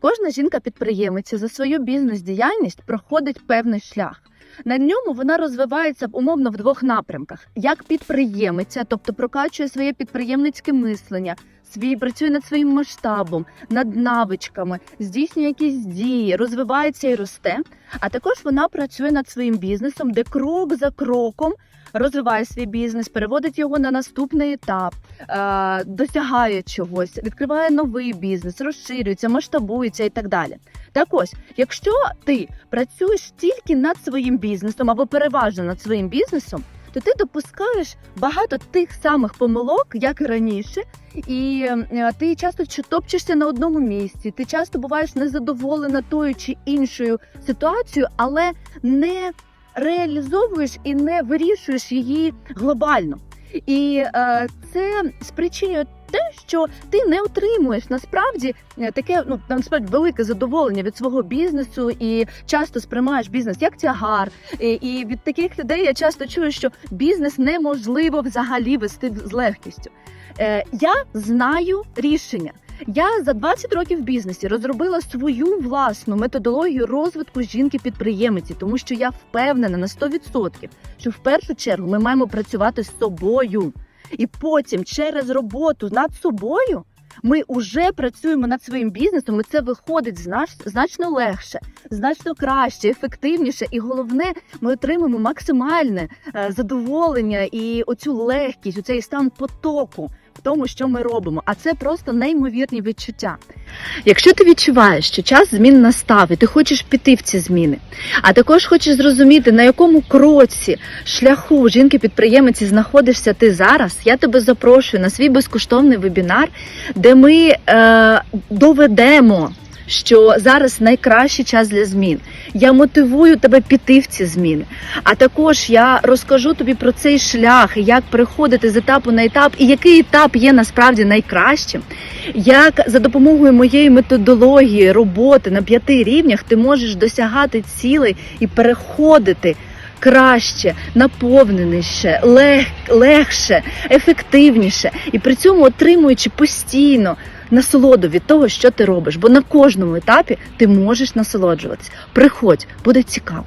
Кожна жінка-підприємиця за свою бізнес-діяльність проходить певний шлях. На ньому вона розвивається умовно в двох напрямках: як підприємиця, тобто прокачує своє підприємницьке мислення, свій працює над своїм масштабом, над навичками, здійснює якісь дії, розвивається і росте. А також вона працює над своїм бізнесом, де крок за кроком розвиває свій бізнес, переводить його на наступний етап, е, досягає чогось, відкриває новий бізнес, розширюється, масштабується і так далі. Так ось, якщо ти працюєш тільки над своїм бізнесом або переважно над своїм бізнесом, то ти допускаєш багато тих самих помилок, як і раніше, і е, ти часто топчешся на одному місці. Ти часто буваєш незадоволена тою чи іншою ситуацією, але не реалізовуєш і не вирішуєш її глобально. І е, це спричинює те, що ти не отримуєш насправді е, таке ну насправді велике задоволення від свого бізнесу, і часто сприймаєш бізнес як тягар. І, і від таких людей я часто чую, що бізнес неможливо взагалі вести з легкістю. Е, я знаю рішення. Я за 20 років в бізнесі розробила свою власну методологію розвитку жінки-підприємиці, тому що я впевнена на 100%, що в першу чергу ми маємо працювати з собою, і потім через роботу над собою ми вже працюємо над своїм бізнесом, і це виходить знач- значно легше, значно краще, ефективніше, і головне, ми отримуємо максимальне е, задоволення і оцю легкість, оцей стан потоку тому, що ми робимо. А це просто неймовірні відчуття. Якщо ти відчуваєш, що час змін настав, і ти хочеш піти в ці зміни, а також хочеш зрозуміти, на якому кроці шляху жінки-підприємиці знаходишся ти зараз, я тебе запрошую на свій безкоштовний вебінар, де ми е, доведемо. Що зараз найкращий час для змін. Я мотивую тебе піти в ці зміни. А також я розкажу тобі про цей шлях, як переходити з етапу на етап, і який етап є насправді найкращим. Як за допомогою моєї методології роботи на п'яти рівнях ти можеш досягати цілей і переходити краще, наповненіше, лег, легше, ефективніше, і при цьому отримуючи постійно. Насолоду від того, що ти робиш, бо на кожному етапі ти можеш насолоджуватися. Приходь, буде цікаво.